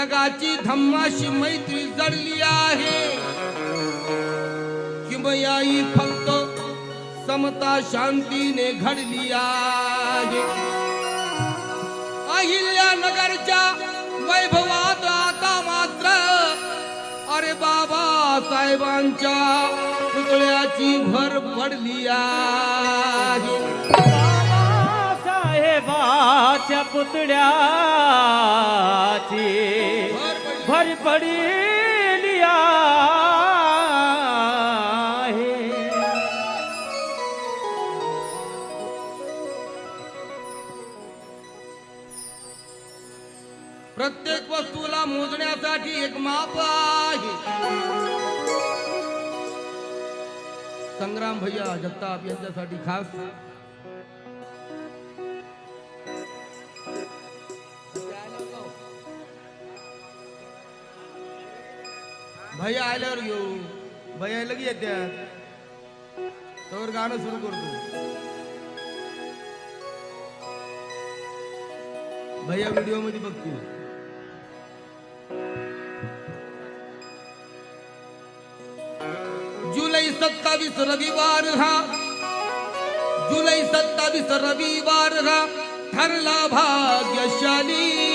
जगाची धम्माशी मैत्री जडली आहे. किमयाई फक्त समता शांतीने घडली आहे. अहिल्यानगरच्या वैभवात आता मात्र अरे बाबा साहेबांच्या पुतळ्याची भर पडली आहे. पुतळ्याची भर पडली. आहे प्रत्येक वस्तूला मोजण्यासाठी एक माप आहे संग्राम भैया जगताप यांच्यासाठी खास भैया आल्यावर घेऊ. भैया लगी येत्यात. तर गाणं सुरू करतो. भैया व्हिडिओमध्ये बघतो जुलै सत्तावीस रविवार हा. जुलै सत्तावीस रविवार हा. ठरला भाग्यशाली.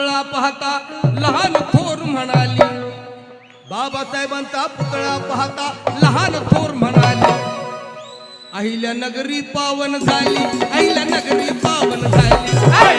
पुतळा पाहता लहान थोर म्हणाली. बाबासाहेबांचा पुतळा पाहता लहान थोर म्हणाली. अहिल्या नगरी पावन झाली अहिल्या नगरी पावन झाली.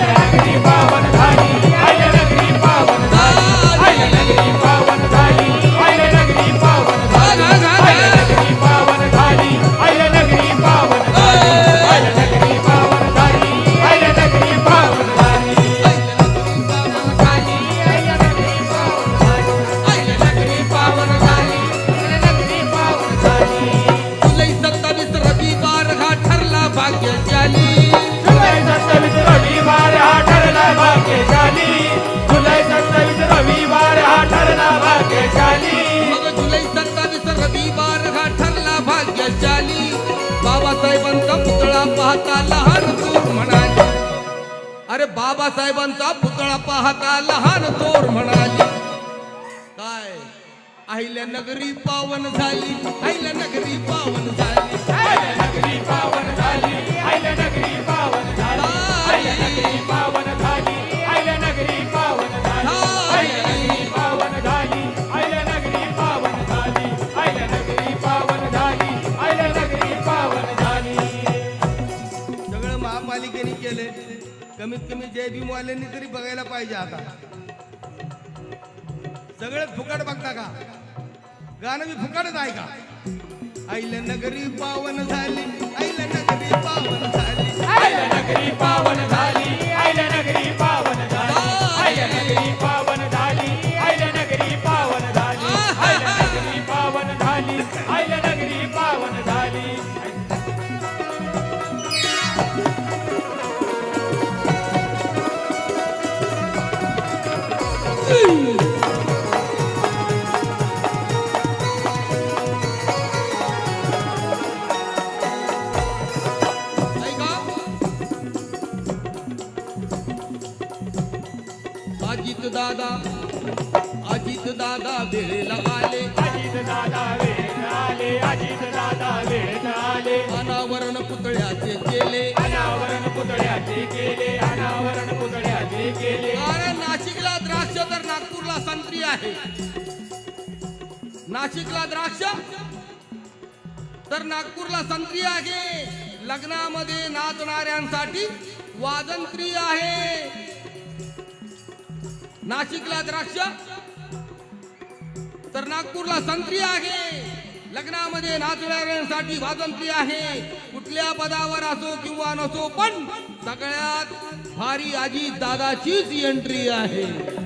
पाहता लहान चोर म्हणाली अरे बाबासाहेबांचा पुतळा पाहता लहान चोर म्हणाली काय? आईल्या नगरी पावन झाली आईल्या नगरी पावन झाली. आयला नगरी पावन झाली आयला नगरी पावन झाली आयला नगरी पावन कमीत कमी जय भीमवाल्यांनी तरी बघायला पाहिजे आता. सगळे फुकट बघता का? गाणं मी फुकटच आहे का? आईला नगरी पावन झाली आईला नगरी पावन झाली. आयला नगरी पावन झाली. अजित दादा अजित दादा वेळेला आले. अजित दादा वेळ आले अजित दादा वेळ आले. अनावरण पुतळ्याचे केले. अनावरण पुतळ्याचे केले. नाशिकला द्राक्ष. तर नागपूरला संत्री आहे. लग्नामध्ये नाचणाऱ्यांसाठी वाजंत्री आहे. नाशिकला द्राक्ष. तर नागपूरला संत्री आहे. लग्नामध्ये नाचणाऱ्यांसाठी वाजंत्री आहे. कुठल्या पदावर असो किंवा नसो पण सगळ्यात भारी आजी दादाचीच एंट्री आहे.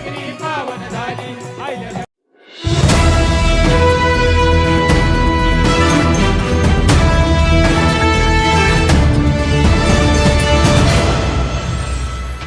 नगरी पावन झाली